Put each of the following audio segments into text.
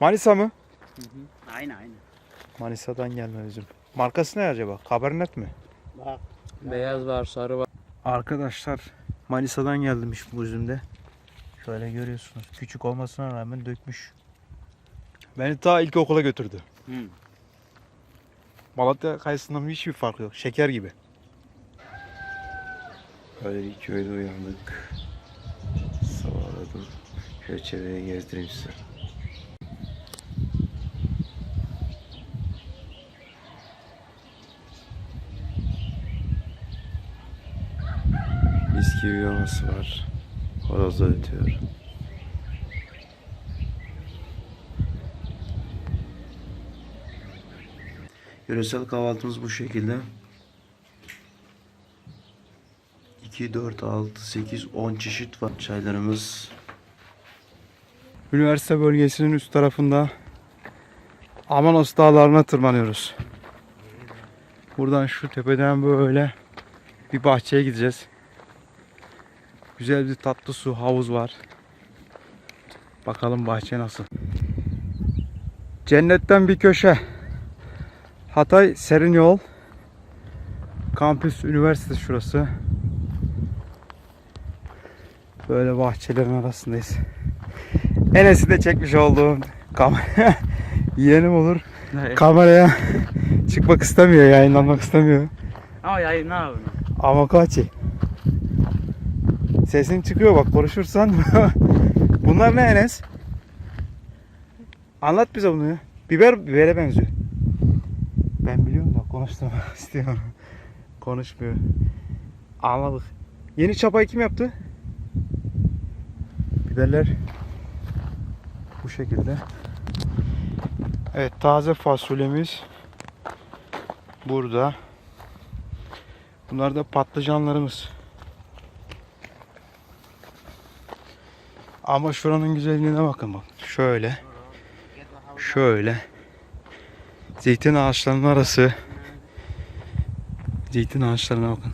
Manisa mı? Aynı aynı. Manisa'dan gelme üzüm. Markası ne acaba? Kabernet mi? Bak. Beyaz var, sarı var. Arkadaşlar Manisa'dan gelmiş bu üzümde. Şöyle görüyorsunuz. Küçük olmasına rağmen dökmüş. Beni ta ilkokula götürdü. Hı. Malatya kayısından hiçbir farkı yok. Şeker gibi. Böyle bir köyde uyandık. Sabahladım. Şöyle çevreye gezdireyim size. Bisküvi yuvası var. Horozlar ötüyor. Yöresel kahvaltımız bu şekilde. 2, 4, 6, 8, 10 çeşit var. Çaylarımız Üniversite bölgesinin üst tarafında Amanos dağlarına tırmanıyoruz. Buradan şu tepeden böyle bir bahçeye gideceğiz. Güzel bir tatlı su havuz var. Bakalım bahçe nasıl. Cennetten bir köşe. Hatay Serin Yol. Kampüs Üniversitesi şurası. Böyle bahçelerin arasındayız. Enes'i de çekmiş olduğum kamera yeğenim olur. Kameraya çıkmak istemiyor, yayınlanmak istemiyor. Ama yayın ne yapıyorsun? Ama kaçı. Sesin çıkıyor bak konuşursan. Bunlar ne Enes? Anlat bize bunu ya. Biber bibere benziyor. Ben biliyorum da konuşturmak istiyorum. Konuşmuyor. Anladık. Yeni çapayı kim yaptı? Biberler bu şekilde. Evet taze fasulyemiz burada. Bunlar da patlıcanlarımız. Ama şuranın güzelliğine bakın bak. Şöyle. Şöyle. Zeytin ağaçlarının arası. Zeytin ağaçlarına bakın.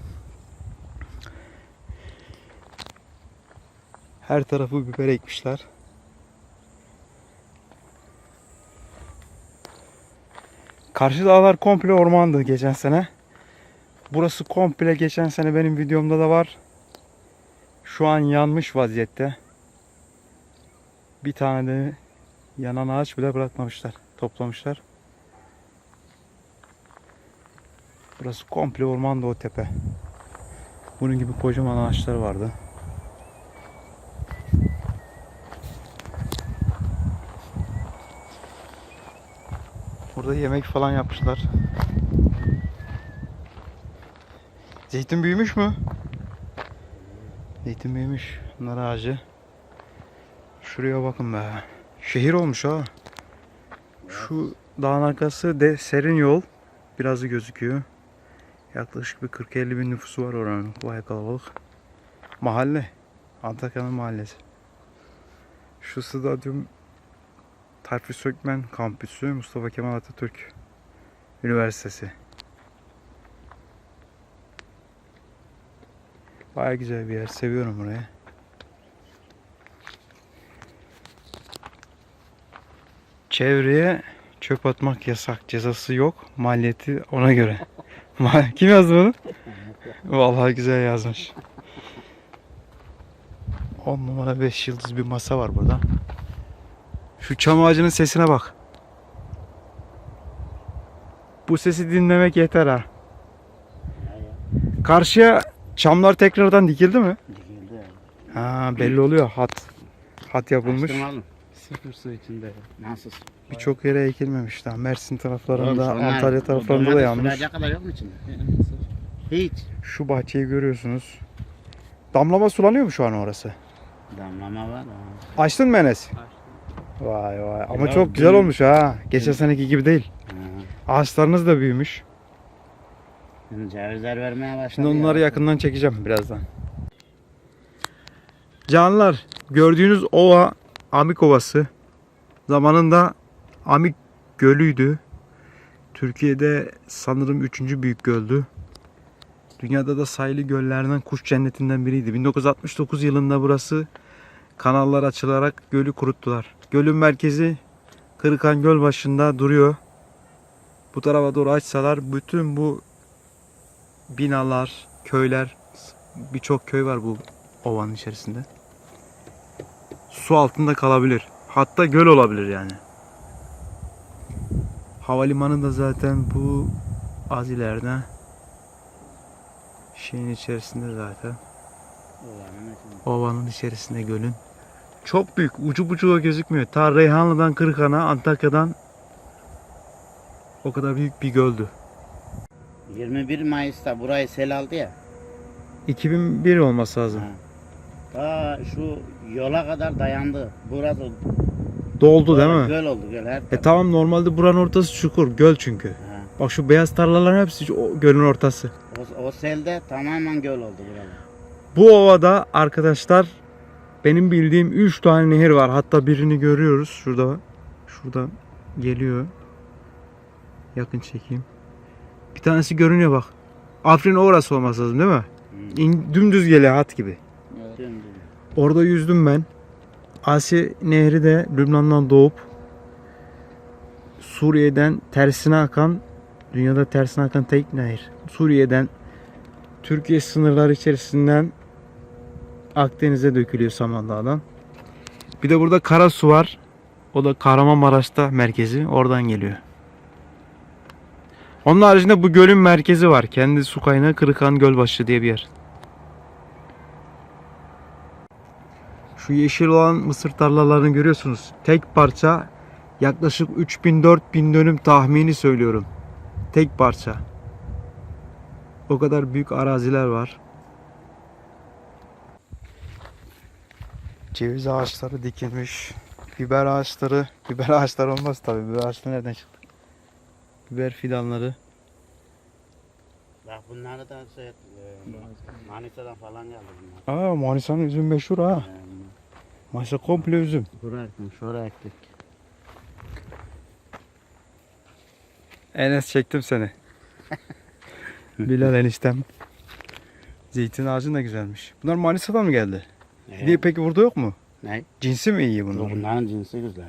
Her tarafı biber ekmişler. Karşı dağlar komple ormandı geçen sene. Burası komple geçen sene benim videomda da var. Şu an yanmış vaziyette. Bir tane de yanan ağaç bile bırakmamışlar. Toplamışlar. Burası komple ormandı o tepe. Bunun gibi kocaman ağaçlar vardı. Burada yemek falan yapmışlar. Zeytin büyümüş mü? Zeytin büyümüş. Nar ağacı. Şuraya bakın be. Şehir olmuş ha. Şu dağın arkası de serin yol. Birazı gözüküyor. Yaklaşık bir 40-50 bin nüfusu var oranın. Baya kalabalık. Mahalle. Antakya'nın mahallesi. Şu stadyum Tarfi Sökmen Kampüsü Mustafa Kemal Atatürk Üniversitesi. Baya güzel bir yer. Seviyorum burayı. Çevreye çöp atmak yasak. Cezası yok. Maliyeti ona göre. Kim yazdı bunu? Vallahi güzel yazmış. 10 numara 5 yıldız bir masa var burada. Şu çam ağacının sesine bak. Bu sesi dinlemek yeter ha. Karşıya çamlar tekrardan dikildi mi? Dikildi. Ha belli oluyor hat. Hat yapılmış. Açtırmalı. Sıfır su içinde. Nasıl? Birçok yere ekilmemiş daha. Mersin taraflarında, şunlar Antalya taraflarında da domates yanmış. sulayacak kadar yok mu içinde? Hiç. Şu bahçeyi görüyorsunuz. Damlama sulanıyor mu şu an orası? Damlama var. ha. Açtın mı Enes? Vay vay. Ama Ya çok güzel olmuş ha. Geçen seneki gibi değil. Ha. Ağaçlarınız da büyümüş. Şimdi cevizler vermeye başladı. Şimdi ya. onları yakından çekeceğim birazdan. Canlar gördüğünüz ova Amik Ovası. Zamanında Amik Gölü'ydü. Türkiye'de sanırım üçüncü büyük göldü. Dünyada da sayılı göllerden kuş cennetinden biriydi. 1969 yılında burası kanallar açılarak gölü kuruttular. Gölün merkezi Kırıkan Göl başında duruyor. Bu tarafa doğru açsalar bütün bu binalar, köyler, birçok köy var bu ovanın içerisinde. Su altında kalabilir. Hatta göl olabilir yani. Havalimanı da zaten bu az ileride. Şeyin içerisinde zaten. Ovanın içerisinde gölün. Çok büyük. Ucu bucağı gözükmüyor. Ta Reyhanlı'dan Kırıkan'a, Antakya'dan o kadar büyük bir göldü. 21 Mayıs'ta burayı sel aldı ya. 2001 olması lazım. Ha. Ta şu yola kadar dayandı. Burası Doldu değil mi? Göl oldu göl her E taraf. tamam normalde buranın ortası çukur. Göl çünkü. Ha. Bak şu beyaz tarlaların hepsi o gölün ortası. O, o selde tamamen göl oldu buralar. Bu ovada arkadaşlar benim bildiğim 3 tane nehir var. Hatta birini görüyoruz. Şurada. Şurada geliyor. Yakın çekeyim. Bir tanesi görünüyor bak. Afrin orası olması lazım değil mi? İn, dümdüz geliyor hat gibi. Orada yüzdüm ben. Asi Nehri de Lübnan'dan doğup Suriye'den tersine akan dünyada tersine akan tek nehir. Suriye'den Türkiye sınırları içerisinden Akdeniz'e dökülüyor Samandağ'dan. Bir de burada Karasu var. O da Kahramanmaraş'ta merkezi. Oradan geliyor. Onun haricinde bu gölün merkezi var. Kendi su kaynağı Kırıkan Gölbaşı diye bir yer. Şu yeşil olan mısır tarlalarını görüyorsunuz. Tek parça yaklaşık 3000-4000 dönüm tahmini söylüyorum. Tek parça. O kadar büyük araziler var. Ceviz ağaçları dikilmiş. Biber ağaçları, biber ağaçları olmaz tabii. Biber ağaçları nereden çıktı? Biber fidanları. Bak bunları da şey, e, Manisa'dan falan geldi bunlar. Aa Manisa'nın üzüm meşhur ha. Yani Manisa komple üzüm. şuraya ektik. Enes çektim seni. Bilal eniştem. Zeytin ağacın da güzelmiş. Bunlar Manisa'dan mı geldi? Evet. Niye peki burada yok mu? Ne? Cinsi mi iyi Bu bunlar? bunların cinsi güzel.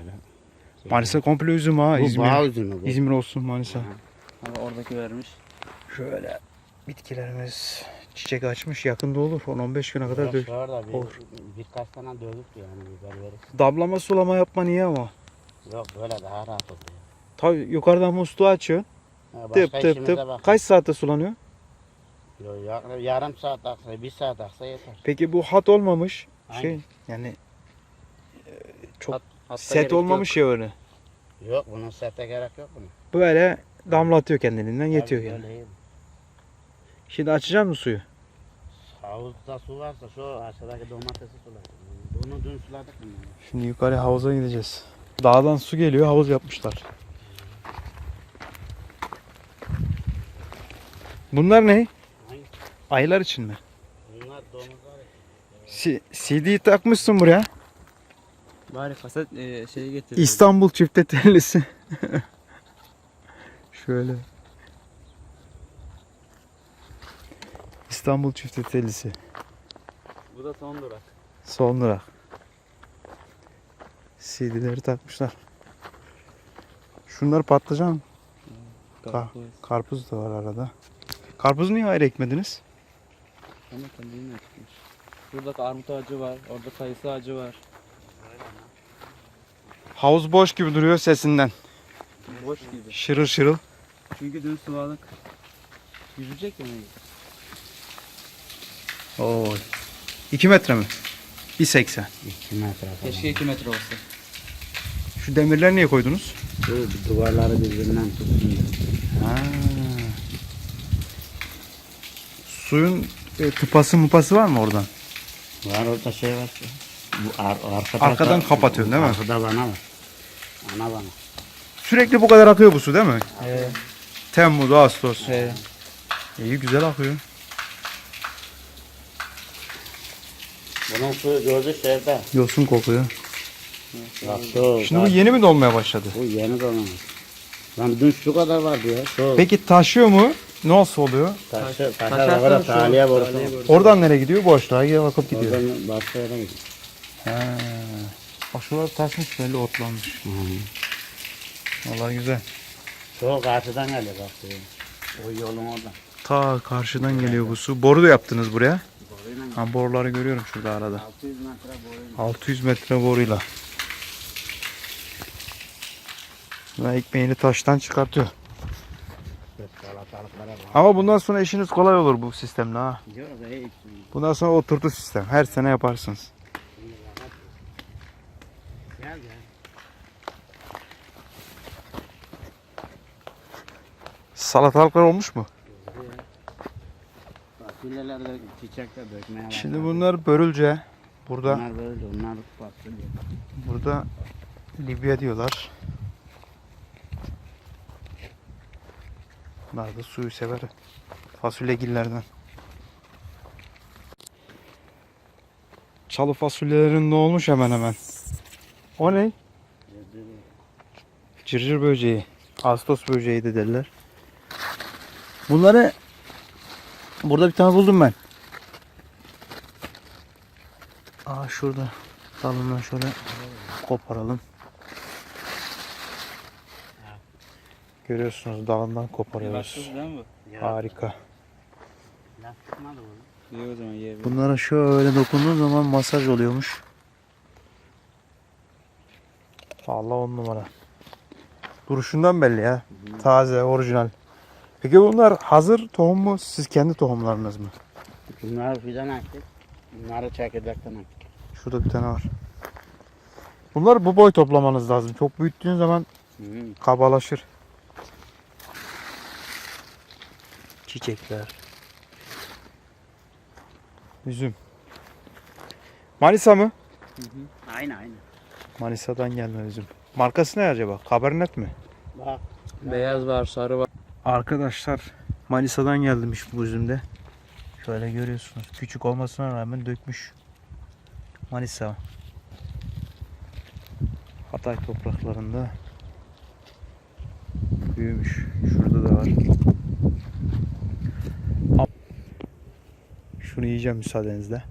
Manisa komple üzüm ha. Bu İzmir. bağ üzümü bu. İzmir olsun Manisa. Ama oradaki vermiş. Şöyle bitkilerimiz çiçek açmış yakında olur. 10-15 güne kadar dök. bir, olur. birkaç tane dövüp yani biber verir. Damlama sulama yapma niye ama? Yok böyle daha rahat oluyor. Tabii yukarıdan musluğu açıyorsun. Ha, Tıp tıp tıp. bak. Kaç saatte sulanıyor? Yok, ya- yarım saat aksa, bir saat aksa yeter. Peki bu hat olmamış. Aynen. Şey yani e, çok Hat- set olmamış yok. ya öyle. Yok bunun sete gerek yok bunun. Böyle damlatıyor kendiliğinden yetiyor Tabii yani. böyle iyi. Şimdi açacağım mı suyu? Havuzda su varsa şu aşağıdaki domatesi sularsın. Bunu dün suladık bunu. Şimdi yukarı havuza gideceğiz. Dağdan su geliyor, havuz yapmışlar. Bunlar ne? Aylar için mi? Bunlar domuzlar. C- CD'yi takmışsın buraya. Bari kaset e, şeyi getir. İstanbul çifte tellisi. Şöyle. İstanbul çifte tellisi. Bu da son durak. Son durak. CD'leri takmışlar. Şunlar patlıcan. Karpuz. Karpuz da var arada. Karpuzu niye ayrı ekmediniz? Ama kendini açmış. Burada armut ağacı var. Orada kayısı ağacı var. Havuz boş gibi duruyor sesinden. Boş gibi. Şırıl şırıl. Çünkü dün suladık. Yüzecek yani. Oo. 2 metre mi? 1.80. 2 metre falan. Keşke 2 metre olsa. Şu demirleri niye koydunuz? Şu duvarları birbirinden tutsun. diye. Ha. Suyun e, tıpası mupası var mı oradan? Var orada şey var. ki. Bu ar arkada Arkadan kapatıyorsun değil mi? Arkada bana var. Ana bana. Sürekli bu kadar akıyor bu su değil mi? He. Temmuz, Ağustos. İyi güzel akıyor. Bunun suyu gözü şeyde. Yosun kokuyor. Bak şu. Şimdi bu bak, yeni mi dolmaya başladı? bu yeni dolmamış. Lan dün şu kadar vardı ya. Şu Peki taşıyor mu? Nasıl oluyor? taşı, taşa Taşarsan kadar taliye borusu. Oradan nereye gidiyor? Boşluğa geri akıp gidiyor. Oradan başka yere gidiyor. Ha. Bak şuralar taşmış belli otlanmış. Hı. Vallahi güzel. Şu karşıdan geliyor bak. O yolun oradan. Ta karşıdan geliyor bu su. Boru da yaptınız buraya. Boruyla Ha boruları görüyorum şurada arada. 600 metre boruyla. 600 metre boruyla. Ve ekmeğini taştan çıkartıyor. Ama bundan sonra işiniz kolay olur bu sistemle ha. Bundan sonra oturdu sistem. Her sene yaparsınız. Salatalıklar olmuş mu? Fasulyeler de çiçekte dökmeye başladı. Şimdi bunlar börülce. Burada Bunlar böyle onlar fasulye. burada Libya diyorlar. Bunlar da suyu sever. Fasulyegillerden. Çalı fasulyelerinde olmuş hemen hemen. O ne? Cırcır böceği. Ağustos böceği de derler. Bunları burada bir tane buldum ben. Aa şurada. Dalından şöyle koparalım. Görüyorsunuz dalından koparıyoruz. Harika. Bunlara şöyle dokunduğun zaman masaj oluyormuş. Vallahi on numara. Duruşundan belli ya. Taze, orijinal. Peki bunlar hazır tohum mu? Siz kendi tohumlarınız mı? Bunları fidan ektik. Bunları çekirdekten ektik. Şurada bir tane var. Bunlar bu boy toplamanız lazım. Çok büyüttüğün zaman Hı. kabalaşır. Çiçekler. Üzüm. Manisa mı? Aynı aynı. Manisa'dan gelme üzüm. Markası ne acaba? Cabernet mi? Bak. Beyaz var, sarı var. Arkadaşlar Manisa'dan gelmiş bu üzümde. Şöyle görüyorsunuz. Küçük olmasına rağmen dökmüş. Manisa. Hatay topraklarında büyümüş. Şurada da var. Şunu yiyeceğim müsaadenizle.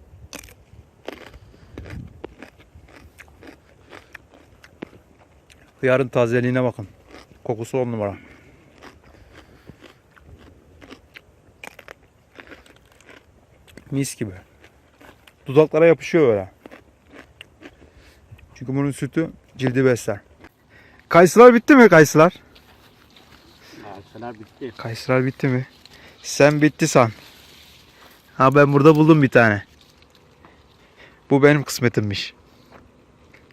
Hıyarın tazeliğine bakın. Kokusu on numara. Mis gibi. Dudaklara yapışıyor böyle. Çünkü bunun sütü cildi besler. Kayısılar bitti mi kayısılar? Ağaçlar bitti. Kayısılar bitti mi? Sen bitti san. Ha ben burada buldum bir tane. Bu benim kısmetimmiş.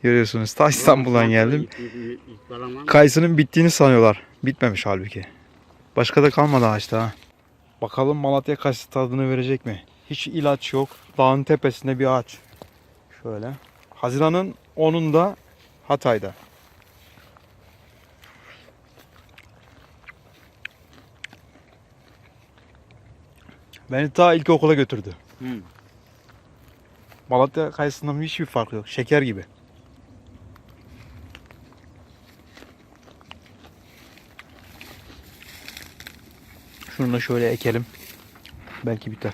Görüyorsunuz ta İstanbul'dan geldim. Kayısının bittiğini sanıyorlar. Bitmemiş halbuki. Başka da kalmadı ağaçta ha. Bakalım Malatya kayısı tadını verecek mi? Hiç ilaç yok. Dağın tepesinde bir ağaç. Şöyle. Haziran'ın 10'unda Hatay'da. Beni ta ilkokula götürdü. Hı. Malatya kayısından hiçbir farkı yok. Şeker gibi. Şunu da şöyle ekelim. Belki biter.